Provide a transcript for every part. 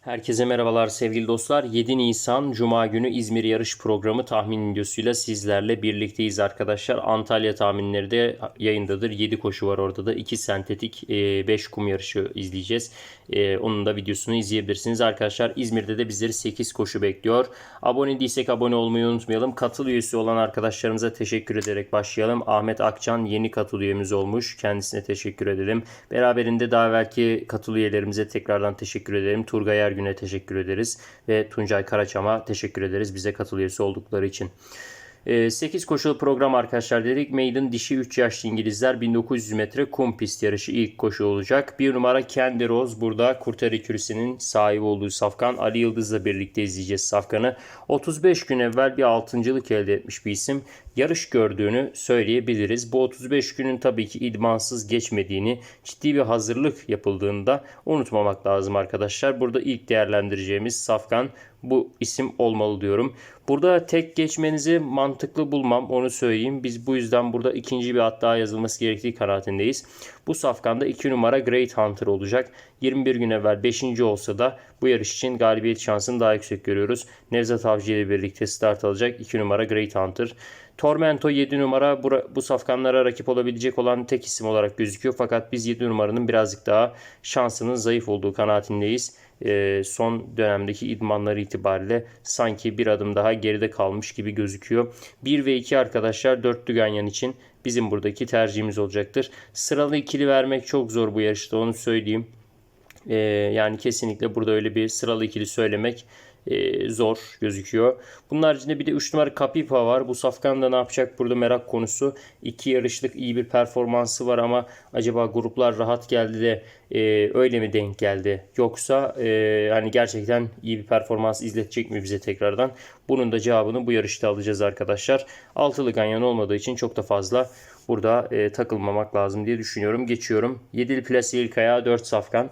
Herkese merhabalar sevgili dostlar. 7 Nisan Cuma günü İzmir yarış programı tahmin videosuyla sizlerle birlikteyiz arkadaşlar. Antalya tahminleri de yayındadır. 7 koşu var orada da. 2 sentetik 5 kum yarışı izleyeceğiz. E, Onun da videosunu izleyebilirsiniz arkadaşlar. İzmir'de de bizleri 8 koşu bekliyor. Abone değilsek abone olmayı unutmayalım. Katıl üyesi olan arkadaşlarımıza teşekkür ederek başlayalım. Ahmet Akçan yeni katıl üyemiz olmuş. Kendisine teşekkür edelim. Beraberinde daha evvelki katıl üyelerimize tekrardan teşekkür ederim. Turgay Ergün'e teşekkür ederiz. Ve Tuncay Karaçam'a teşekkür ederiz bize katıl üyesi oldukları için. 8 koşulu program arkadaşlar dedik. Maiden dişi 3 yaşlı İngilizler 1900 metre kum pist yarışı ilk koşu olacak. Bir numara Kendi Rose burada Kurtar Ekürisi'nin sahibi olduğu Safkan. Ali Yıldız'la birlikte izleyeceğiz Safkan'ı. 35 gün evvel bir altıncılık elde etmiş bir isim. Yarış gördüğünü söyleyebiliriz. Bu 35 günün tabii ki idmansız geçmediğini, ciddi bir hazırlık yapıldığında unutmamak lazım arkadaşlar. Burada ilk değerlendireceğimiz Safkan bu isim olmalı diyorum. Burada tek geçmenizi mantıklı bulmam onu söyleyeyim. Biz bu yüzden burada ikinci bir at daha yazılması gerektiği kanaatindeyiz. Bu safkanda 2 numara Great Hunter olacak. 21 gün evvel 5. olsa da bu yarış için galibiyet şansını daha yüksek görüyoruz. Nevzat Avcı ile birlikte start alacak 2 numara Great Hunter. Tormento 7 numara bu, bu safkanlara rakip olabilecek olan tek isim olarak gözüküyor. Fakat biz 7 numaranın birazcık daha şansının zayıf olduğu kanaatindeyiz. E, son dönemdeki idmanları itibariyle sanki bir adım daha geride kalmış gibi gözüküyor. 1 ve 2 arkadaşlar 4 Ganyan için bizim buradaki tercihimiz olacaktır. Sıralı ikili vermek çok zor bu yarışta onu söyleyeyim. E, yani kesinlikle burada öyle bir sıralı ikili söylemek e, zor gözüküyor. Bunun haricinde bir de 3 numara Kapipa var. Bu Safkan da ne yapacak burada merak konusu. 2 yarışlık iyi bir performansı var ama acaba gruplar rahat geldi de e, öyle mi denk geldi? Yoksa e, hani gerçekten iyi bir performans izletecek mi bize tekrardan? Bunun da cevabını bu yarışta alacağız arkadaşlar. Altılı ganyan olmadığı için çok da fazla burada e, takılmamak lazım diye düşünüyorum. Geçiyorum. 7'li plase ilk ayağı 4 Safkan.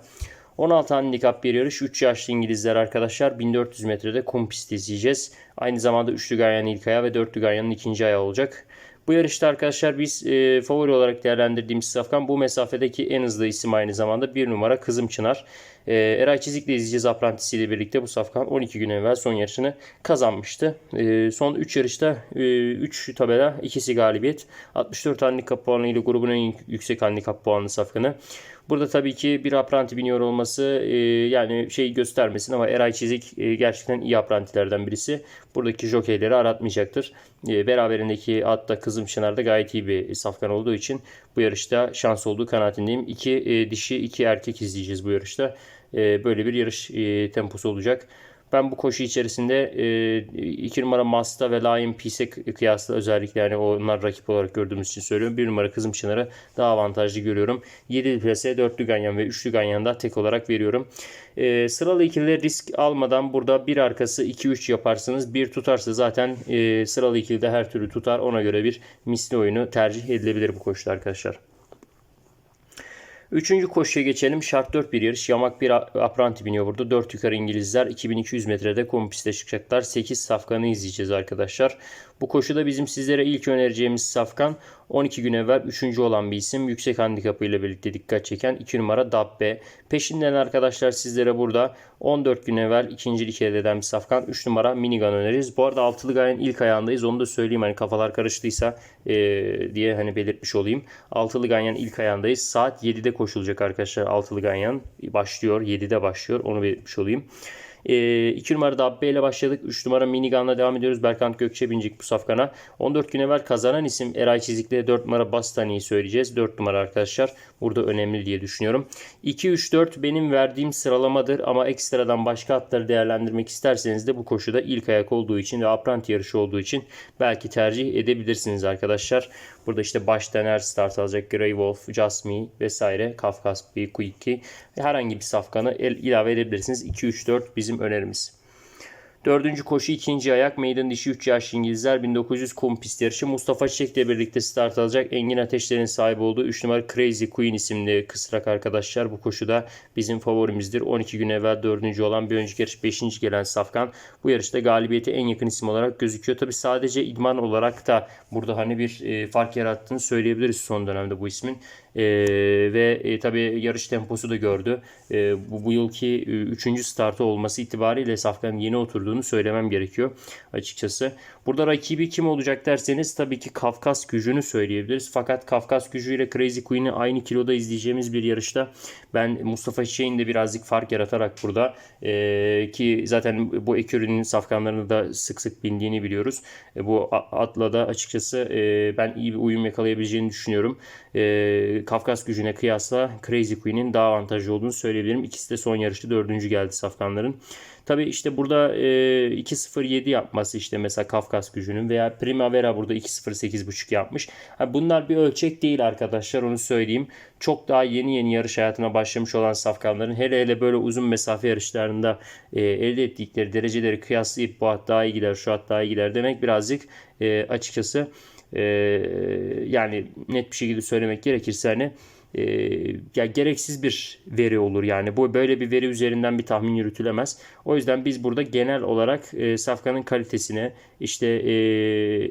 16 handikap bir yarış. 3 yaşlı İngilizler arkadaşlar. 1400 metrede kum pisti izleyeceğiz. Aynı zamanda 3'lü Ganyan ilk ayağı ve 4'lü Ganyan'ın ikinci ayağı olacak. Bu yarışta arkadaşlar biz e, favori olarak değerlendirdiğimiz Safkan bu mesafedeki en hızlı isim aynı zamanda bir numara Kızım Çınar. E, Eray Çizik'le izleyeceğiz aprantisiyle birlikte bu Safkan 12 gün evvel son yarışını kazanmıştı. E, son 3 yarışta 3 e, tabela ikisi galibiyet. 64 handikap puanı ile grubun en yüksek handikap puanlı Safkan'ı. Burada tabii ki bir apranti biniyor olması e, yani şey göstermesin ama Eray Çizik e, gerçekten iyi aprantilerden birisi. Buradaki jokeyleri aratmayacaktır. E, beraberindeki atta Kızım Çınar'da gayet iyi bir safkan olduğu için bu yarışta şans olduğu kanaatindeyim. İki e, dişi iki erkek izleyeceğiz bu yarışta. E, böyle bir yarış e, temposu olacak. Ben bu koşu içerisinde 2 e, numara Masta ve Lion Peace'e kıyasla özellikle yani onlar rakip olarak gördüğümüz için söylüyorum. 1 numara Kızım Çınar'ı daha avantajlı görüyorum. 7 plase 4'lü Ganyan ve 3'lü Ganyan da tek olarak veriyorum. E, sıralı ikili risk almadan burada bir arkası 2-3 yaparsınız. Bir tutarsa zaten e, sıralı ikili her türlü tutar. Ona göre bir misli oyunu tercih edilebilir bu koşuda arkadaşlar. Üçüncü koşuya geçelim. Şart 4 bir yarış. Yamak bir apranti biniyor burada. 4 yukarı İngilizler 2200 metrede kum piste çıkacaklar. 8 safkanı izleyeceğiz arkadaşlar. Bu koşuda bizim sizlere ilk önereceğimiz safkan 12 gün evvel 3. olan bir isim. Yüksek handikapı ile birlikte dikkat çeken 2 numara Dabbe. Peşinden arkadaşlar sizlere burada 14 gün evvel ikincilik elde eden bir safkan 3 numara Minigun öneririz. Bu arada altılı gayenin ilk ayağındayız. Onu da söyleyeyim hani kafalar karıştıysa e, diye hani belirtmiş olayım. Altılı ganyan ilk ayağındayız. Saat 7'de koşulacak arkadaşlar altılı ganyan. Başlıyor. 7'de başlıyor. Onu belirtmiş olayım. 2 e, numarada Abbe ile başladık. 3 numara Minigun'la devam ediyoruz. Berkant Gökçe binecek bu safkana. 14 gün evvel kazanan isim Eray Çizik'le 4 numara Bastani'yi söyleyeceğiz. 4 numara arkadaşlar. Burada önemli diye düşünüyorum. 2-3-4 benim verdiğim sıralamadır ama ekstradan başka atları değerlendirmek isterseniz de bu koşuda ilk ayak olduğu için ve apranti yarışı olduğu için belki tercih edebilirsiniz arkadaşlar. Burada işte baştan start alacak Grey Wolf, Just Me vesaire, Kafkas bir Quickie herhangi bir safkanı el, ilave edebilirsiniz. 2-3-4 bizim önerimiz. Dördüncü koşu ikinci ayak. Meydan dişi 3 yaşlı İngilizler 1900 kum pist yarışı. Mustafa Çiçek ile birlikte start alacak. Engin Ateşler'in sahibi olduğu 3 numara Crazy Queen isimli kısrak arkadaşlar. Bu koşuda bizim favorimizdir. 12 gün evvel 4. olan bir önceki yarış 5. gelen Safkan. Bu yarışta galibiyete en yakın isim olarak gözüküyor. Tabi sadece idman olarak da burada hani bir e, fark yarattığını söyleyebiliriz son dönemde bu ismin. E, ve e, tabii yarış temposu da gördü. E, bu, bu yılki 3. startı olması itibariyle Safkan yeni oturduğunu söylemem gerekiyor açıkçası. Burada rakibi kim olacak derseniz tabii ki Kafkas gücünü söyleyebiliriz. Fakat Kafkas gücü ile Crazy Queen'i aynı kiloda izleyeceğimiz bir yarışta ben Mustafa Çiçek'in de birazcık fark yaratarak burada e, ki zaten bu ekürünün safkanlarını da sık sık bindiğini biliyoruz. E, bu atla da açıkçası e, ben iyi bir uyum yakalayabileceğini düşünüyorum. E, Kafkas gücüne kıyasla Crazy Queen'in daha avantajlı olduğunu söyleyebilirim. İkisi de son yarışta dördüncü geldi safkanların. Tabi işte burada e, 2.07 yapması işte mesela Kafkas gücünün veya Primavera burada 2.08.5 yapmış. Ha, bunlar bir ölçek değil arkadaşlar onu söyleyeyim. Çok daha yeni yeni yarış hayatına başlamış olan safkanların hele hele böyle uzun mesafe yarışlarında e, elde ettikleri dereceleri kıyaslayıp bu at daha iyi gider şu at daha iyi gider demek birazcık e, açıkçası e, yani net bir şekilde söylemek gerekirse hani e, ya gereksiz bir veri olur yani bu böyle bir veri üzerinden bir tahmin yürütülemez. O yüzden biz burada genel olarak e, safkanın kalitesine işte e,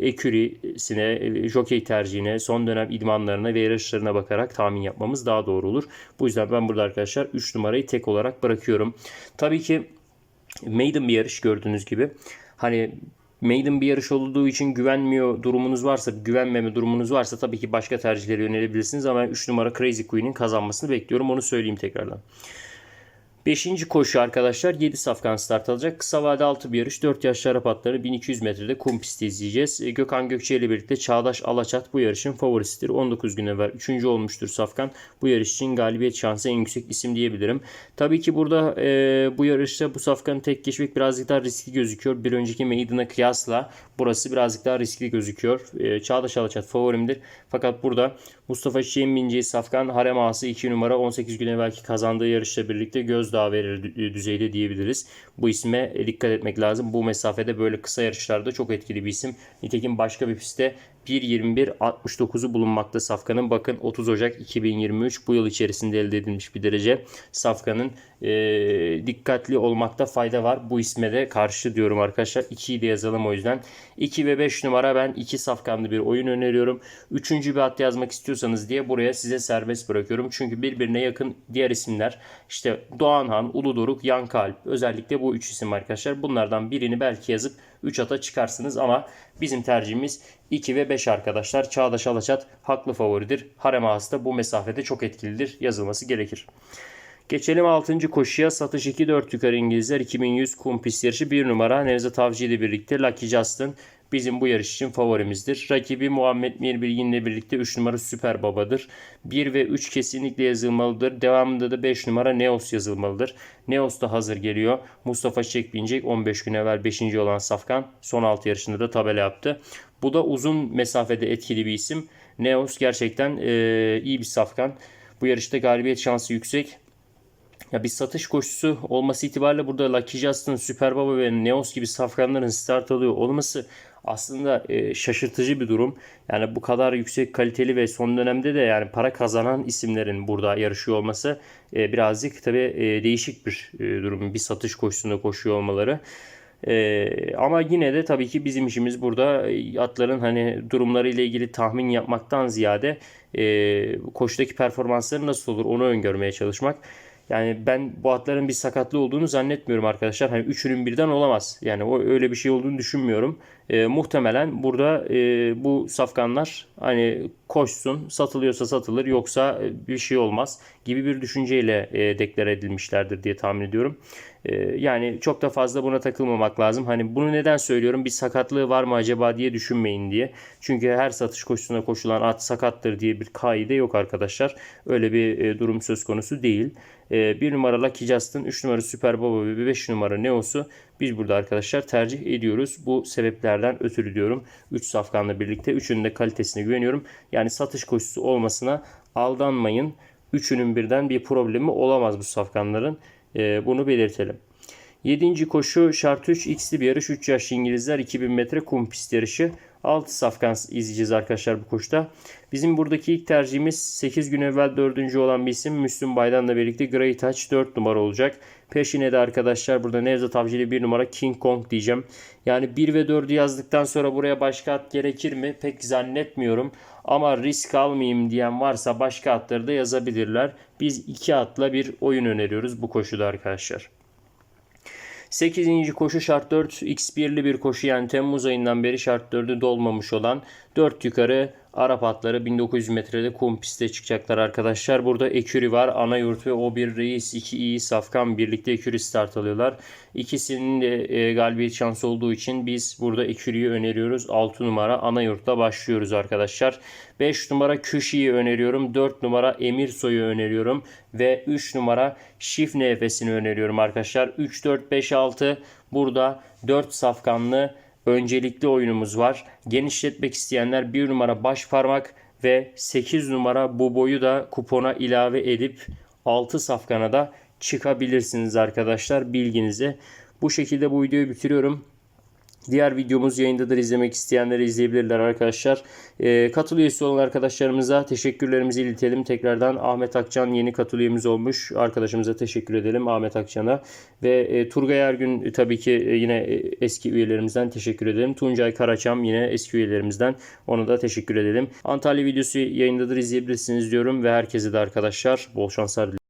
ekürisine, e, jockey tercihine, son dönem idmanlarına ve yarışlarına bakarak tahmin yapmamız daha doğru olur. Bu yüzden ben burada arkadaşlar 3 numarayı tek olarak bırakıyorum. Tabii ki maiden bir yarış gördüğünüz gibi. Hani maiden bir yarış olduğu için güvenmiyor durumunuz varsa, güvenmeme durumunuz varsa tabii ki başka tercihlere yönelebilirsiniz ama 3 numara Crazy Queen'in kazanmasını bekliyorum. Onu söyleyeyim tekrardan. Beşinci koşu arkadaşlar 7 safkan start alacak. Kısa vade 6 bir yarış. 4 yaş şarap atları 1200 metrede kum pisti izleyeceğiz. E, Gökhan Gökçe ile birlikte Çağdaş Alaçat bu yarışın favorisidir. 19 gün evvel 3. olmuştur safkan. Bu yarış için galibiyet şansı en yüksek isim diyebilirim. Tabii ki burada e, bu yarışta bu safkanı tek geçmek birazcık daha riskli gözüküyor. Bir önceki meydan'a kıyasla burası birazcık daha riskli gözüküyor. E, Çağdaş Alaçat favorimdir. Fakat burada Mustafa Çiçek'in bineceği safkan harem ağası 2 numara 18 gün evvelki kazandığı yarışla birlikte gözdağı verir düzeyde diyebiliriz. Bu isme dikkat etmek lazım. Bu mesafede böyle kısa yarışlarda çok etkili bir isim. Nitekim başka bir pistte 1.21.69'u bulunmakta Safkan'ın. Bakın 30 Ocak 2023 bu yıl içerisinde elde edilmiş bir derece. Safkan'ın e, dikkatli olmakta fayda var. Bu isme de karşı diyorum arkadaşlar. 2'yi de yazalım o yüzden. 2 ve 5 numara ben 2 Safkan'lı bir oyun öneriyorum. Üçüncü bir at yazmak istiyorsanız diye buraya size serbest bırakıyorum. Çünkü birbirine yakın diğer isimler işte Doğanhan, Uludoruk, Yankalp özellikle bu üç isim arkadaşlar. Bunlardan birini belki yazıp 3 ata çıkarsınız ama bizim tercihimiz 2 ve 5 arkadaşlar. Çağdaş Alaçat haklı favoridir. Harem ağası da bu mesafede çok etkilidir. Yazılması gerekir. Geçelim 6. koşuya. Satış 2-4 yukarı İngilizler 2100 kum pist yarışı 1 numara Nevzat Avcı ile birlikte Lucky Justin bizim bu yarış için favorimizdir. Rakibi Muhammed Mir Bilgin ile birlikte 3 numara Süper Baba'dır. 1 ve 3 kesinlikle yazılmalıdır. Devamında da 5 numara Neos yazılmalıdır. Neos da hazır geliyor. Mustafa Çek binecek 15 gün evvel 5. olan Safkan son 6 yarışında da tabela yaptı. Bu da uzun mesafede etkili bir isim. Neos gerçekten e, iyi bir safkan. Bu yarışta galibiyet şansı yüksek. Ya bir satış koşusu olması itibariyle burada Lucky Justin, Super Baba ve Neos gibi safkanların start alıyor olması aslında e, şaşırtıcı bir durum. Yani bu kadar yüksek kaliteli ve son dönemde de yani para kazanan isimlerin burada yarışıyor olması e, birazcık tabi e, değişik bir e, durum. Bir satış koşusunda koşuyor olmaları. Ee, ama yine de tabii ki bizim işimiz burada e, atların hani durumları ile ilgili tahmin yapmaktan ziyade e, koşudaki performansları nasıl olur onu öngörmeye çalışmak. Yani ben bu atların bir sakatlığı olduğunu zannetmiyorum arkadaşlar. Hani üçünün birden olamaz. Yani o öyle bir şey olduğunu düşünmüyorum. E, muhtemelen burada e, bu safkanlar hani koşsun, satılıyorsa satılır yoksa e, bir şey olmaz gibi bir düşünceyle e, deklar edilmişlerdir diye tahmin ediyorum. E, yani çok da fazla buna takılmamak lazım. Hani bunu neden söylüyorum? Bir sakatlığı var mı acaba diye düşünmeyin diye. Çünkü her satış koşusuna koşulan at sakattır diye bir kaide yok arkadaşlar. Öyle bir e, durum söz konusu değil. E, 1 numara Lucky Justin, 3 numara Super Baba ve 5 numara Neos'u biz burada arkadaşlar tercih ediyoruz. Bu sebeplerden ötürü diyorum. 3 safkanla birlikte. Üçünün de kalitesine güveniyorum. Yani satış koşusu olmasına aldanmayın. Üçünün birden bir problemi olamaz bu safkanların. Ee, bunu belirtelim. 7. koşu şart 3 x'li bir yarış. 3 yaş İngilizler 2000 metre kum pist yarışı. 6 safkan izleyeceğiz arkadaşlar bu koşta. Bizim buradaki ilk tercihimiz 8 gün evvel 4. olan bir isim Müslüm Baydan'la birlikte Grey Touch 4 numara olacak. Peşine de arkadaşlar burada Nevzat Avcı'yla bir numara King Kong diyeceğim. Yani 1 ve 4'ü yazdıktan sonra buraya başka at gerekir mi? Pek zannetmiyorum. Ama risk almayayım diyen varsa başka atları da yazabilirler. Biz iki atla bir oyun öneriyoruz bu koşuda arkadaşlar. 8. koşu şart 4 X1'li bir koşu yani Temmuz ayından beri şart 4'ü dolmamış olan 4 yukarı Arap atları 1900 metrede kum piste çıkacaklar arkadaşlar. Burada Eküri var. Anayurt ve O1 Reis 2 iyi Safkan birlikte Eküri start alıyorlar. İkisinin de e, galibiyet şansı olduğu için biz burada Eküri'yi öneriyoruz. 6 numara Anayurt'ta başlıyoruz arkadaşlar. 5 numara Küşi'yi öneriyorum. 4 numara Emir Soy'u öneriyorum. Ve 3 numara Şifne Efes'ini öneriyorum arkadaşlar. 3, 4, 5, 6 burada 4 safkanlı öncelikli oyunumuz var. Genişletmek isteyenler 1 numara baş parmak ve 8 numara bu boyu da kupona ilave edip 6 safkana da çıkabilirsiniz arkadaşlar bilginize. Bu şekilde bu videoyu bitiriyorum. Diğer videomuz yayındadır. izlemek isteyenler izleyebilirler arkadaşlar. Ee, katıl üyesi olan arkadaşlarımıza teşekkürlerimizi iletelim. Tekrardan Ahmet Akcan yeni katıl üyemiz olmuş. Arkadaşımıza teşekkür edelim Ahmet Akcan'a. Ve e, Turgay Ergün e, tabii ki e, yine e, eski üyelerimizden teşekkür edelim. Tuncay Karaçam yine eski üyelerimizden. Ona da teşekkür edelim. Antalya videosu yayındadır izleyebilirsiniz diyorum. Ve herkese de arkadaşlar bol şanslar diliyorum.